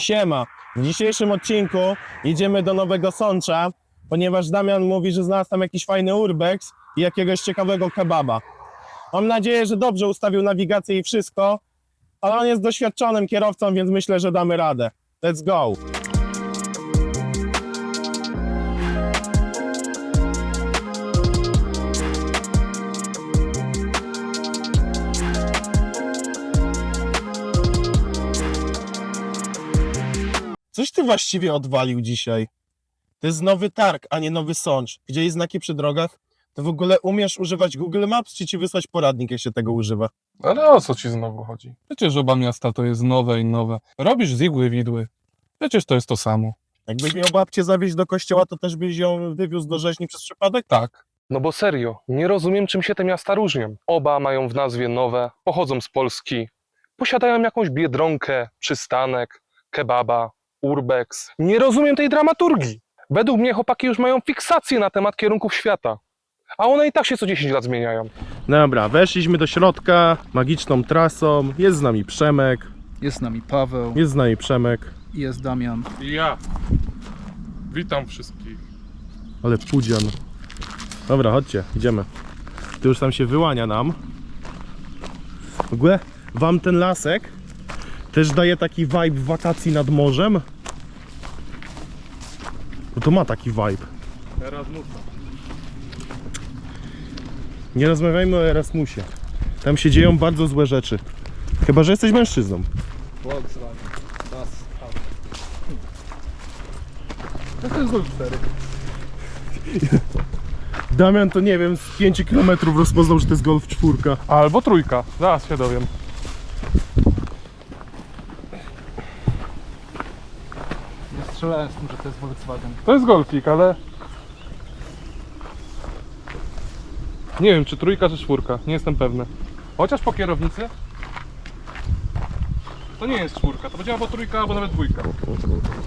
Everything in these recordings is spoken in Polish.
Siema. W dzisiejszym odcinku idziemy do Nowego Sącza, ponieważ Damian mówi, że znalazł tam jakiś fajny urbex i jakiegoś ciekawego kebaba. Mam nadzieję, że dobrze ustawił nawigację i wszystko, ale on jest doświadczonym kierowcą, więc myślę, że damy radę. Let's go! Coś ty właściwie odwalił dzisiaj? To jest nowy targ, a nie nowy sącz. Gdzie jest znaki przy drogach? To w ogóle umiesz używać Google Maps, czy ci wysłać poradnik, jak się tego używa? Ale o co ci znowu chodzi? Przecież oba miasta to jest nowe i nowe. Robisz z igły widły. Przecież to jest to samo. Jakbyś miał babcię zawieźć do kościoła, to też byś ją wywiózł do rzeźni przez przypadek? Tak. No bo serio, nie rozumiem czym się te miasta różnią. Oba mają w nazwie nowe, pochodzą z Polski, posiadają jakąś biedronkę, przystanek, kebaba, urbex. Nie rozumiem tej dramaturgii. Według mnie chłopaki już mają fiksację na temat kierunków świata. A one i tak się co 10 lat zmieniają. Dobra, weszliśmy do środka, magiczną trasą, jest z nami Przemek, Jest z nami Paweł, jest z nami Przemek, jest Damian. I ja. Witam wszystkich. ale pudzian. Dobra, chodźcie, idziemy. Tu już tam się wyłania nam. W ogóle wam ten lasek też daje taki vibe wakacji nad morzem? No to ma taki vibe. Erasmusa. Nie rozmawiajmy o Erasmusie. Tam się dzieją bardzo złe rzeczy. Chyba, że jesteś mężczyzną. Volkswagen. Das Auto. To jest Golf 4. Damian to nie wiem, z 5 km rozpoznał, że to jest Golf 4. Albo trójka. Zaraz się dowiem. Nie strzelałem z tym, że to jest Volkswagen. To jest golfik, ale... Nie wiem, czy trójka, czy czwórka. Nie jestem pewny. Chociaż po kierownicy... To nie jest czwórka. To będzie albo trójka, albo nawet dwójka.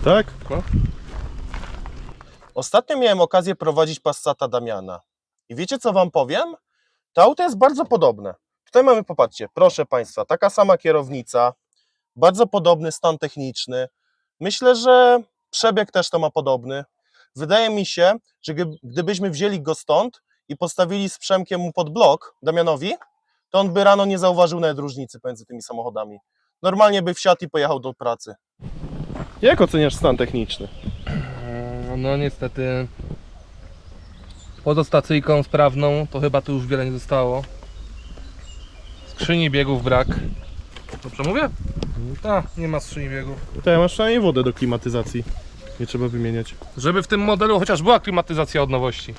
Tak? No. Ostatnio miałem okazję prowadzić Passata Damiana. I wiecie co wam powiem? To auto jest bardzo podobne. Tutaj mamy, popatrzcie, proszę Państwa, taka sama kierownica, bardzo podobny stan techniczny. Myślę, że przebieg też to ma podobny. Wydaje mi się, że gdy- gdybyśmy wzięli go stąd i postawili z Przemkiem mu pod blok, Damianowi, to on by rano nie zauważył nawet różnicy pomiędzy tymi samochodami. Normalnie by wsiadł i pojechał do pracy. Jak oceniasz stan techniczny? No niestety poza stacyjką sprawną to chyba tu już wiele nie zostało. Skrzyni biegów brak. Dobrze mówię? Tak, nie ma skrzyni biegów. Tutaj masz przynajmniej wodę do klimatyzacji. Nie trzeba wymieniać. Żeby w tym modelu chociaż była klimatyzacja od nowości.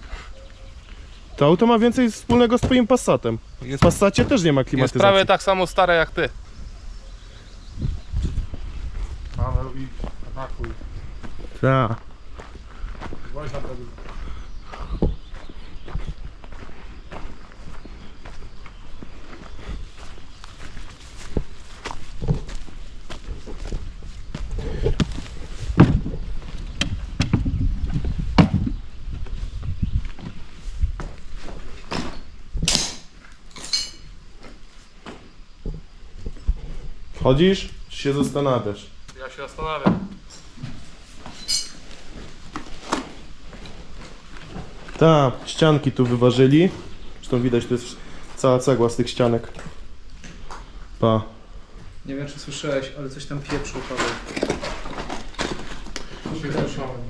To auto ma więcej wspólnego z twoim Passatem. W Jest, Passacie też nie ma jest klimatyzacji. prawie tak samo stare jak ty. Paweł i atakuj. Tak. Na drogę. Chodzisz, czy się zastanawiasz? Ja się zastanawiam. Tak, ścianki tu wyważyli. Zresztą widać, to jest cała cegła z tych ścianek. Pa. Nie wiem czy słyszałeś, ale coś tam pieprzył Paweł. Się słyszałem.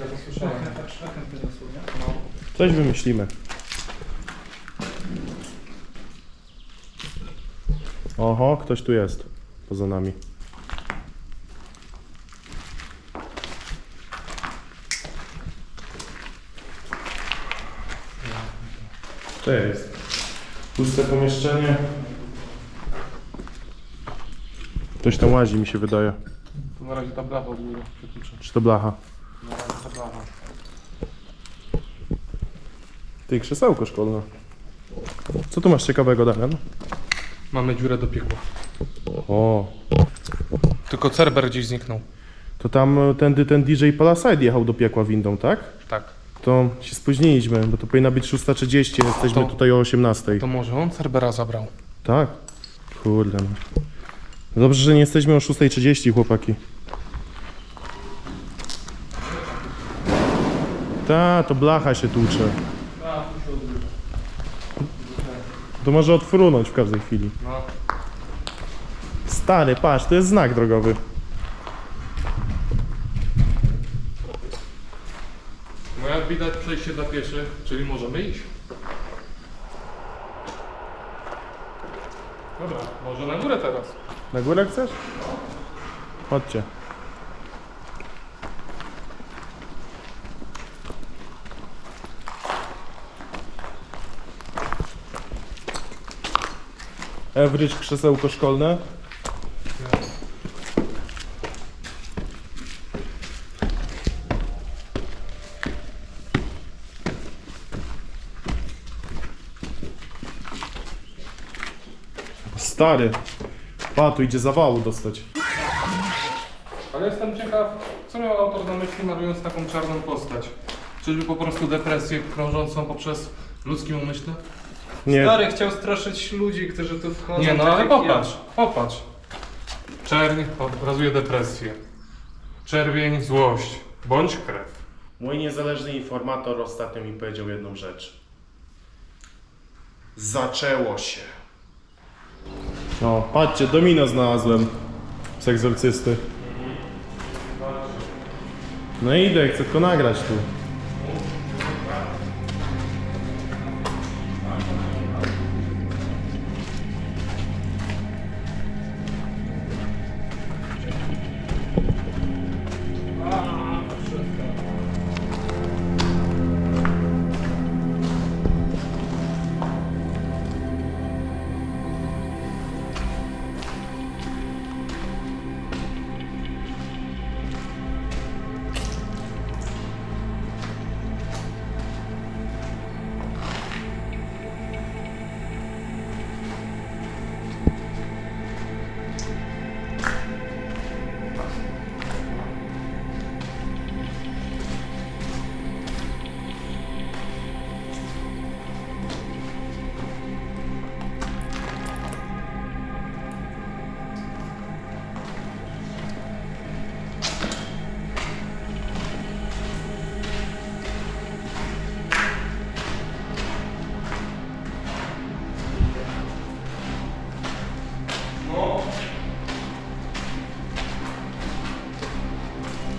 Ja to słyszałem. Coś wymyślimy. Oho, ktoś tu jest. Poza nami. To jest. Puste pomieszczenie. Ktoś tam łazi, mi się wydaje. To na razie ta blacha od góry przytyczę. Czy to blacha? Na razie ta blacha. Ty, krzesełko szkolne. Co tu masz ciekawego, Damian? Mamy dziurę do piekła. O, Tylko Cerber gdzieś zniknął. to tam e, tędy ten DJ Palaside jechał do piekła windą, tak? Tak. To się spóźniliśmy, bo to powinna być 6.30, jesteśmy To- tutaj o 18.00. To może on Cerbera zabrał. Tak? Kurde. no. Dobrze, że nie jesteśmy o 6.30, chłopaki. Ta, to blacha się tłucze. To może odfrunąć w każdej chwili. No. Stary, patrz, to jest znak drogowy. No jak widać przejście dla pieszych, czyli możemy iść. Dobra, może na górę teraz. Na górę chcesz? Chodźcie. Average krzesełko szkolne. Stary. Pa, tu idzie zawału dostać. Ale jestem ciekaw, co miał autor na myśli malując taką czarną postać? Czyżby po prostu depresję krążącą poprzez ludzkim umyśle? Nie, Stary chciał straszyć ludzi, którzy tu wchodzą. Nie no, tak ale jak ja. popatrz, popatrz. Czerń obrazuje depresję. Czerwień złość, bądź krew. Mój niezależny informator ostatnio mi powiedział jedną rzecz. Zaczęło się. O, patrzcie, domino znalazłem z egzorcysty. No idę, chcę tylko nagrać tu.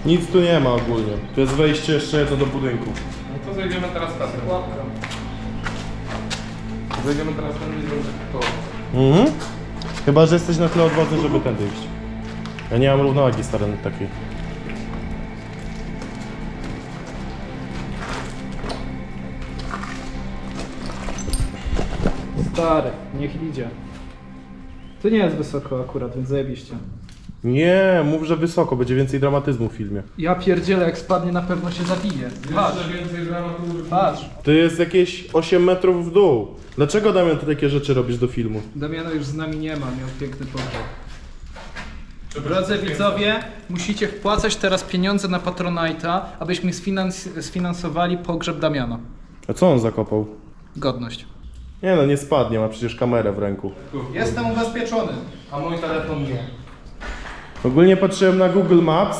Nic tu nie ma ogólnie. To jest wejście jeszcze jedno do budynku. No to zejdziemy teraz tam. Zejdziemy teraz tam i zrobimy to. Mhm. Chyba, że jesteś na tyle odważny, żeby tędy iść. Ja nie mam równowagi stary takiej. Stary, niech idzie. To nie jest wysoko akurat, więc zajebiście. Nie, mów, że wysoko, będzie więcej dramatyzmu w filmie. Ja pierdzielę, jak spadnie na pewno się zabije. Patrz, Jeszcze więcej dramaturgii. patrz. To jest jakieś 8 metrów w dół. Dlaczego Damian ty takie rzeczy robisz do filmu? Damiana już z nami nie ma, miał piękny pogrzeb. Drodzy widzowie, musicie wpłacać teraz pieniądze na Patronite'a, abyśmy sfinans- sfinansowali pogrzeb Damiana. A co on zakopał? Godność. Nie no, nie spadnie, ma przecież kamerę w ręku. Jestem ubezpieczony. A mój telefon nie. Ogólnie patrzyłem na Google Maps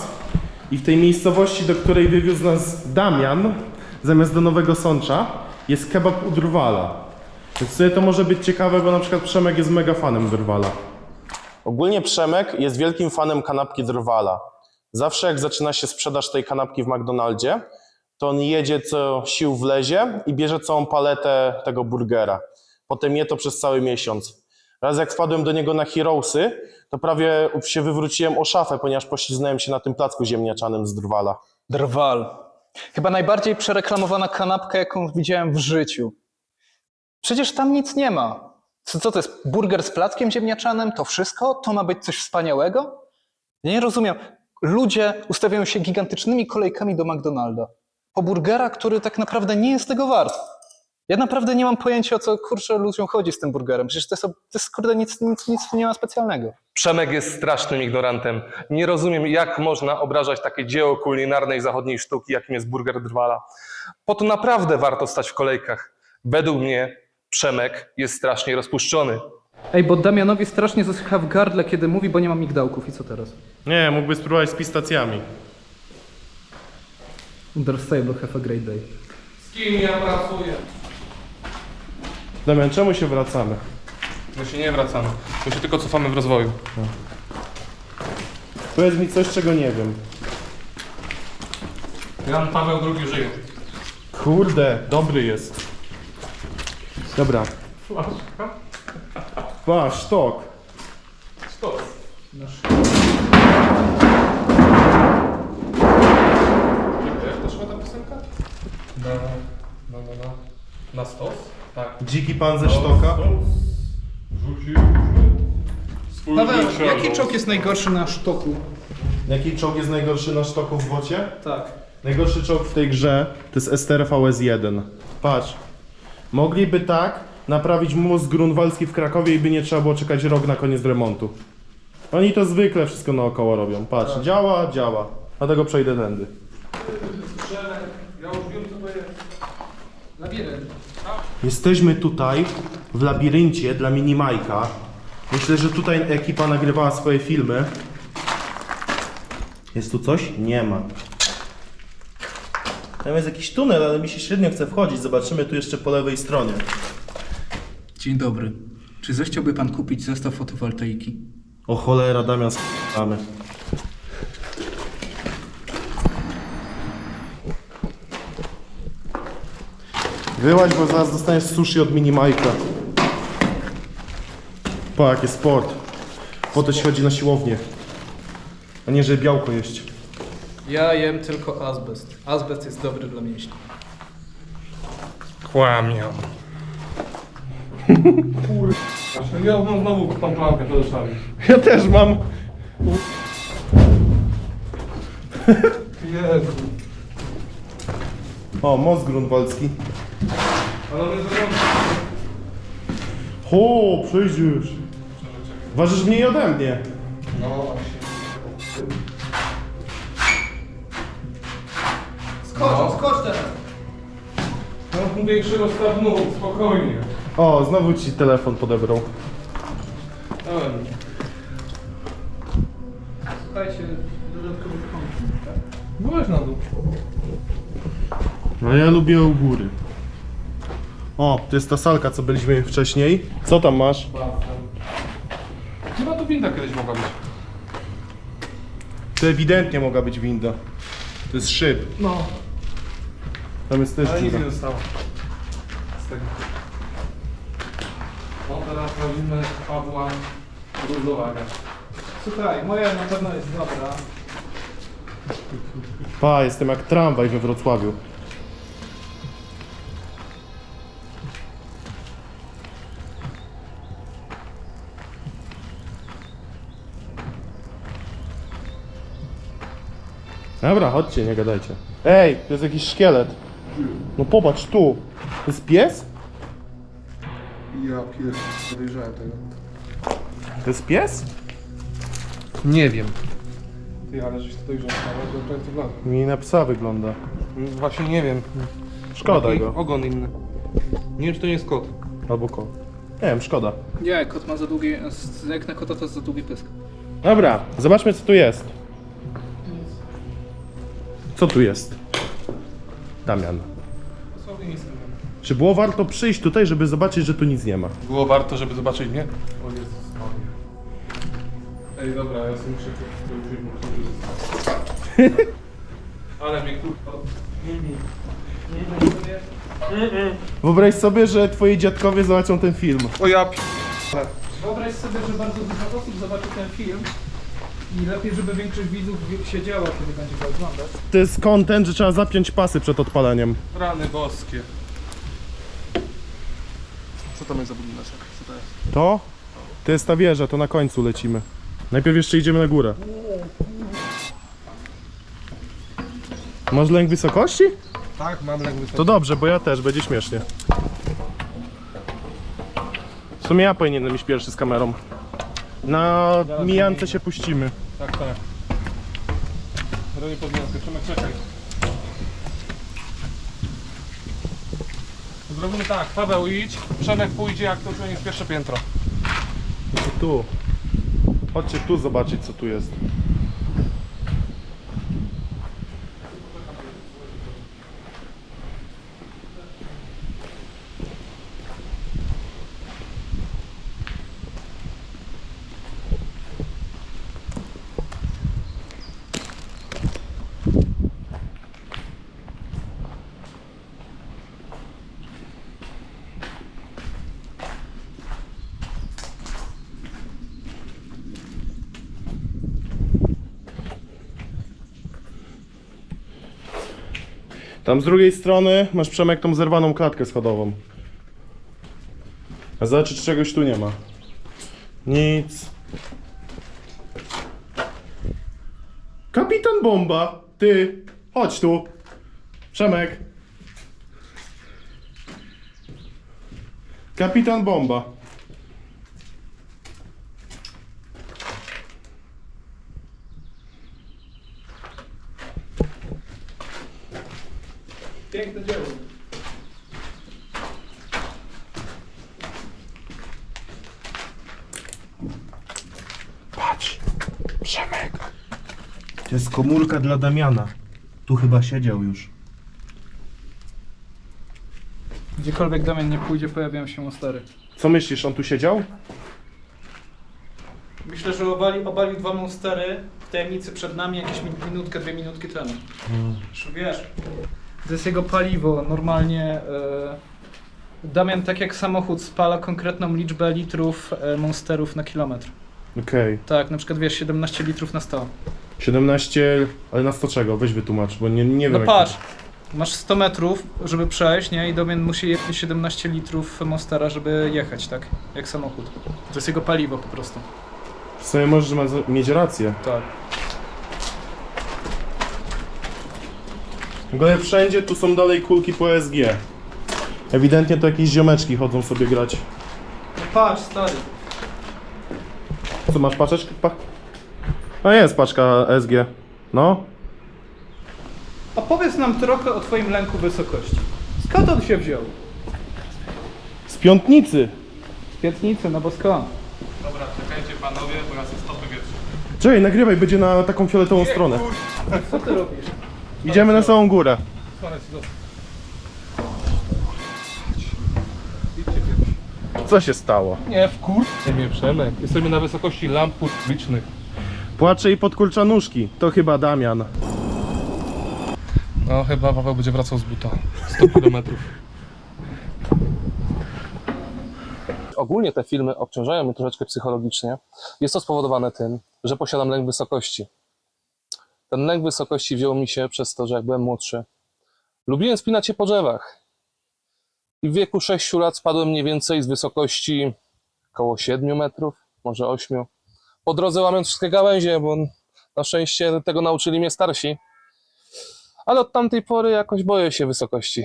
i w tej miejscowości, do której wywiózł nas Damian, zamiast do Nowego Sącza, jest kebab u Drwala. Więc sobie to może być ciekawe, bo na przykład Przemek jest mega fanem Drwala. Ogólnie Przemek jest wielkim fanem kanapki Drwala. Zawsze jak zaczyna się sprzedaż tej kanapki w McDonaldzie, to on jedzie co sił wlezie i bierze całą paletę tego burgera. Potem je to przez cały miesiąc. Raz jak wpadłem do niego na Heroesy, to prawie się wywróciłem o szafę, ponieważ pośliznąłem się na tym placku ziemniaczanym z Drwala. Drwal. Chyba najbardziej przereklamowana kanapka, jaką widziałem w życiu. Przecież tam nic nie ma. Co, co to jest? Burger z plackiem ziemniaczanym? To wszystko? To ma być coś wspaniałego? Ja nie rozumiem. Ludzie ustawiają się gigantycznymi kolejkami do McDonalda. Po burgera, który tak naprawdę nie jest tego wart. Ja naprawdę nie mam pojęcia, o co kurczę ludziom chodzi z tym burgerem. Przecież to jest, to jest kurde nic, nic, nic nie ma specjalnego. Przemek jest strasznym ignorantem. Nie rozumiem, jak można obrażać takie dzieło kulinarnej zachodniej sztuki, jakim jest burger Drwala. Po to naprawdę warto stać w kolejkach. Według mnie Przemek jest strasznie rozpuszczony. Ej, bo Damianowi strasznie zasycha w gardle, kiedy mówi, bo nie ma migdałków. I co teraz? Nie, mógłby spróbować z pistacjami. Understable, have a great day. Z kim ja pracuję? Damian, czemu się wracamy? My się nie wracamy. My się tylko cofamy w rozwoju. Powiedz mi coś, czego nie wiem. Jan Paweł II żyje. Kurde, dobry jest. Dobra. Flaszka? Pa, sztok. Sztos. Jak to szła ta piosenka? Na, na, na, na, na stos? Tak. Dziki pan ze sztoka. Rzucił swój Paweł, jaki czołg jest najgorszy na sztoku? Jaki czołg jest najgorszy na sztoku w bocie? Tak. Najgorszy czołg w tej grze to jest STR VS1. Patrz. Mogliby tak naprawić most grunwaldzki w Krakowie i by nie trzeba było czekać rok na koniec remontu. Oni to zwykle wszystko naokoło robią. Patrz, działa, działa. Dlatego przejdę tędy. Ja już wiem co to jest. Labirynt. Jesteśmy tutaj w labiryncie dla Minimajka. Myślę, że tutaj ekipa nagrywała swoje filmy. Jest tu coś? Nie ma. Tam jest jakiś tunel, ale mi się średnio chce wchodzić. Zobaczymy tu jeszcze po lewej stronie. Dzień dobry. Czy zechciałby pan kupić zestaw fotowoltaiki? O cholera, Damian, mamy. Wyłaź, bo zaraz dostaniesz sushi od Minimajka. Pa, jaki sport. Po to się chodzi na siłownię. A nie, żeby białko jeść. Ja jem tylko azbest. Azbest jest dobry dla mięśni. Kłamią. Ja mam znowu tą klamkę przed oczami. Ja też mam. Jezu. O, most grunwaldzki. Ale on jest wygląda. Ho, przejdziesz. Ważysz mniej ode mnie. No właśnie. Skocz, skocz teraz! Mam większy rozstaw nóg, spokojnie. O, znowu ci telefon podebrał. Dałem. Słuchajcie, dodatkowy kąt. Tak? Byłeś na dół. No ja lubię u góry. O, to jest ta salka, co byliśmy wcześniej. Co tam masz? Chyba tu winda kiedyś mogła być. To ewidentnie mogła być winda. To jest szyb. No, Tam jest też ale nic dziura. nie zostało. Z tego. No teraz robimy Pawła Różnowaga. Słuchaj, moja na pewno jest dobra. Pa, jestem jak tramwaj we Wrocławiu. Dobra, chodźcie, nie gadajcie. Ej, to jest jakiś szkielet. No popatrz tu. To jest pies? Ja pierwszy podejrzałem tego. To jest pies? Nie wiem. Ty, ale żeś to dojrzał, ale to to wygląda. Mi na psa wygląda. Właśnie nie wiem. Szkoda Taki go. Ogon inny. Nie wiem, czy to nie jest kot. Albo ko. Nie wiem, szkoda. Nie, kot ma za długie, jak na kota to jest za długi pysk. Dobra, zobaczmy co tu jest. Co tu jest? Damian. Dosłownie nic nie wiem. Czy było warto przyjść tutaj, żeby zobaczyć, że tu nic nie ma? Było warto, żeby zobaczyć mnie? O Jezus Maria. Ej, dobra, ja sobie muszę to już filmu Ale mnie kurwa... Wyobraź sobie, że twoi dziadkowie zobaczą ten film. O ja p... Wyobraź sobie, że bardzo dużo osób zobaczy ten film i lepiej, żeby większość widzów siedziała, kiedy będzie go oglądać. To jest content, że trzeba zapiąć pasy przed odpaleniem. Rany boskie. Co tam jest za budynek? Co to jest? To? To jest ta wieża, to na końcu lecimy. Najpierw jeszcze idziemy na górę. Masz lęk wysokości? Tak, mam lek wysoki. To dobrze, bo ja też, będzie śmiesznie. W sumie ja powinienem iść pierwszy z kamerą. Na mijance się puścimy. Tak, tak. Robię podmiankę. Przemek, czekaj. Zrobimy tak, Paweł idź, Przemek pójdzie jak to jest pierwsze piętro. Tu. Chodźcie tu zobaczyć co tu jest. Tam z drugiej strony masz Przemek tą zerwaną klatkę schodową. A zobacz, czegoś tu nie ma. Nic. Kapitan Bomba! Ty! Chodź tu! Przemek! Kapitan Bomba! Piękne dzieło. Patrz! Przemek! To jest komórka dla Damiana. Tu chyba siedział już. Gdziekolwiek Damian nie pójdzie, pojawiają się monstery. Co myślisz, on tu siedział? Myślę, że obali, obalił dwa monstery w tajemnicy przed nami jakieś min- minutkę, dwie minutki temu. Już wiesz, to jest jego paliwo. Normalnie e, Damian tak jak samochód spala konkretną liczbę litrów e, monsterów na kilometr. Okej. Tak, na przykład wiesz, 17 litrów na 100. 17, ale na 100 czego? Weź wytłumacz, bo nie, nie wiem No jak patrz, masz 100 metrów, żeby przejść, nie? I Damian musi jechać 17 litrów monstera, żeby jechać, tak? Jak samochód. To jest jego paliwo po prostu. to- W sumie możesz ma- mieć rację. Tak. W ogóle wszędzie tu są dalej kulki po SG. Ewidentnie to jakieś ziomeczki chodzą sobie grać. No patrz, stary. Co masz paczeczkę? Pa... A jest paczka SG. No. Opowiedz nam trochę o twoim lęku wysokości. Skąd on się wziął? Z piątnicy. Z piętnicy, no bo skąd? Dobra, czekajcie panowie, bo ja sobie stopy wietrzę. Czekaj, nagrywaj, będzie na taką fioletową stronę. Co ty robisz? Idziemy na samą górę. Co się stało? Nie, w kur... Nie Przemek. Jesteśmy na wysokości lamp publicznych. Płacze i podkurcza nóżki. To chyba Damian. No chyba Paweł będzie wracał z buta. 100 kilometrów. Ogólnie te filmy obciążają mnie troszeczkę psychologicznie. Jest to spowodowane tym, że posiadam lęk wysokości. Ten lęk wysokości wziął mi się przez to, że jak byłem młodszy, lubiłem spinać się po drzewach. I w wieku 6 lat spadłem mniej więcej z wysokości około 7 metrów, może 8. Po drodze łamiąc wszystkie gałęzie, bo na szczęście tego nauczyli mnie starsi. Ale od tamtej pory jakoś boję się wysokości.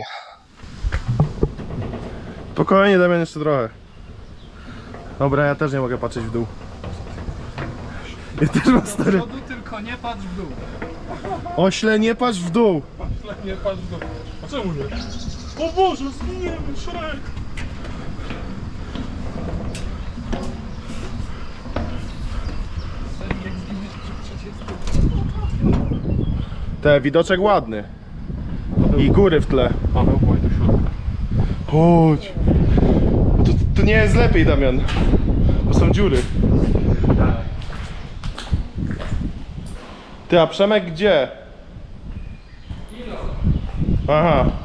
Spokojnie, Damian, jeszcze trochę. Dobra, ja też nie mogę patrzeć w dół. Ja też mam stary. Tylko nie patrz w dół. Ośle, nie patrz w dół. Nie patrz do... A czemu nie? O Boże, zginiemy, Shrek! Te, widoczek ładny. I góry w tle. Paweł, błaj do środka. Chodź. Nie jest lepiej, Damian. Bo są dziury. Ty, a Przemek gdzie? Aha.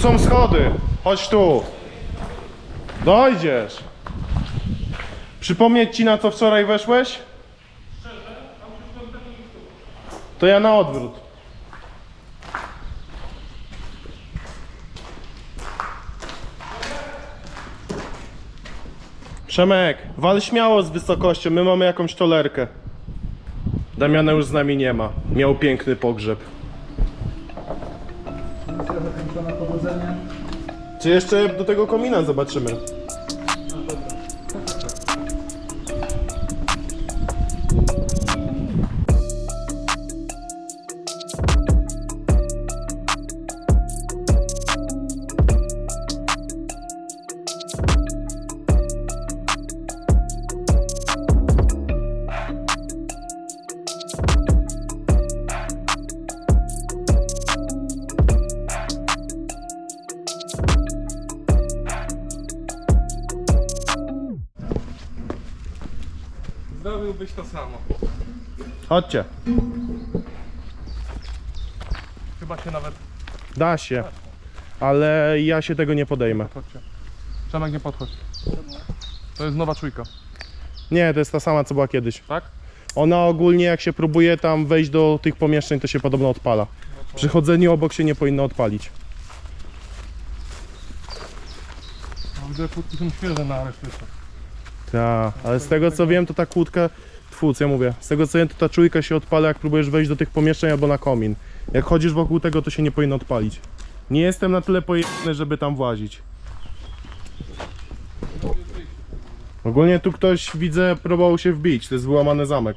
Są schody. Chodź tu. Dojdziesz. Przypomnieć ci na co wczoraj weszłeś? To ja na odwrót. Przemek, wal śmiało z wysokością, my mamy jakąś tolerkę. Damiana już z nami nie ma. Miał piękny pogrzeb. Czy jeszcze do tego komina zobaczymy? Być to samo. Chodźcie. Chyba się nawet... Da się. Ale ja się tego nie podejmę. Chodźcie. Przemek, nie podchodź. To jest nowa czujka, Nie, to jest ta sama, co była kiedyś. tak? Ona ogólnie, jak się próbuje tam wejść do tych pomieszczeń, to się podobno odpala. Przy chodzeniu obok się nie powinno odpalić. Mam dwie są świeże na resztę. Tak, ale z tego co wiem, to ta kłódka, tfu, co ja mówię, z tego co wiem, to ta czujka się odpala, jak próbujesz wejść do tych pomieszczeń albo na komin. Jak chodzisz wokół tego, to się nie powinno odpalić. Nie jestem na tyle pojemny, żeby tam włazić. Ogólnie tu ktoś, widzę, próbował się wbić, to jest wyłamany zamek.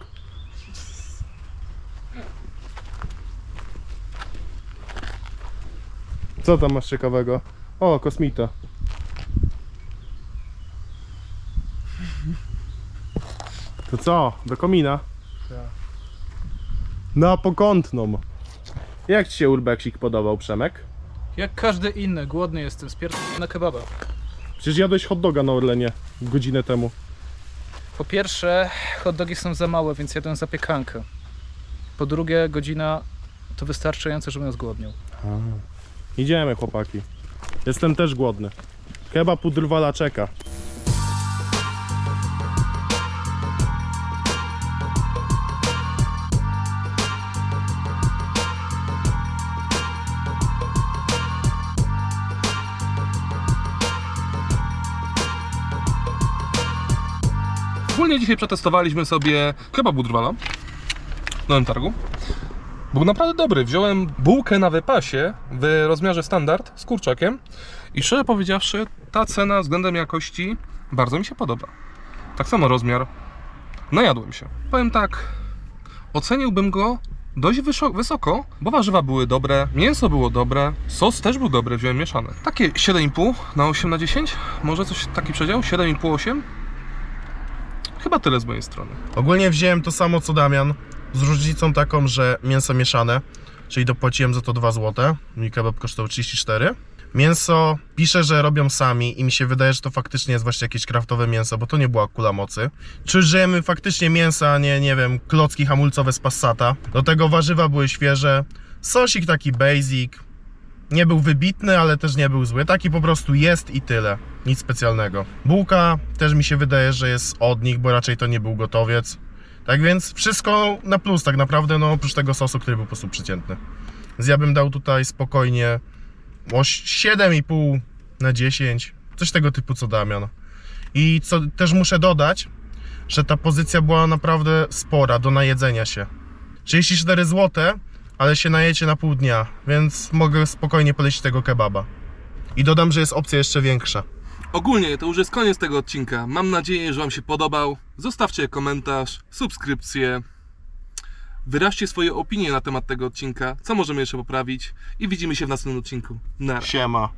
Co tam masz ciekawego? O, kosmita. To co? Do komina? Na pokątną. Jak ci się urbeksik podobał, Przemek? Jak każdy inny, głodny jestem, spierdolę na kebaba. Przecież jadłeś hot doga na Orlenie godzinę temu. Po pierwsze, hot dogi są za małe, więc jadłem zapiekankę. Po drugie, godzina to wystarczająco, żebym zgłodniał. Idziemy, chłopaki. Jestem też głodny. Kebab u drwala czeka. Dzisiaj przetestowaliśmy sobie kebab Budrwala w Nowym Targu. Był naprawdę dobry. Wziąłem bułkę na wypasie w rozmiarze standard z kurczakiem i szczerze powiedziawszy, ta cena względem jakości bardzo mi się podoba. Tak samo rozmiar. Najadłem się. Powiem tak, oceniłbym go dość wysoko, bo warzywa były dobre, mięso było dobre, sos też był dobry, wziąłem mieszany. Takie 7,5 na 8 na 10, może coś taki przedział, 7,5-8. Chyba tyle z mojej strony. Ogólnie wziąłem to samo co Damian, z różnicą taką, że mięso mieszane, czyli dopłaciłem za to 2 zł. Mi kebab kosztował 34. Mięso pisze, że robią sami i mi się wydaje, że to faktycznie jest właśnie jakieś kraftowe mięso, bo to nie była kula mocy. Czy żyjemy faktycznie mięsa, a nie, nie wiem, klocki hamulcowe z Passata. Do tego warzywa były świeże, sosik taki basic. Nie był wybitny, ale też nie był zły. Taki po prostu jest i tyle. Nic specjalnego. Bułka też mi się wydaje, że jest od nich, bo raczej to nie był gotowiec. Tak więc wszystko na plus tak naprawdę, no oprócz tego sosu, który był po prostu przeciętny. Więc ja bym dał tutaj spokojnie o 7,5 na 10. Coś tego typu co Damian. I co też muszę dodać, że ta pozycja była naprawdę spora do najedzenia się. 34 zł, ale się najecie na pół dnia, więc mogę spokojnie polecić tego kebaba. I dodam, że jest opcja jeszcze większa. Ogólnie to już jest koniec tego odcinka. Mam nadzieję, że Wam się podobał. Zostawcie komentarz, subskrypcję. Wyraźcie swoje opinie na temat tego odcinka, co możemy jeszcze poprawić i widzimy się w następnym odcinku. Na razie. Siema.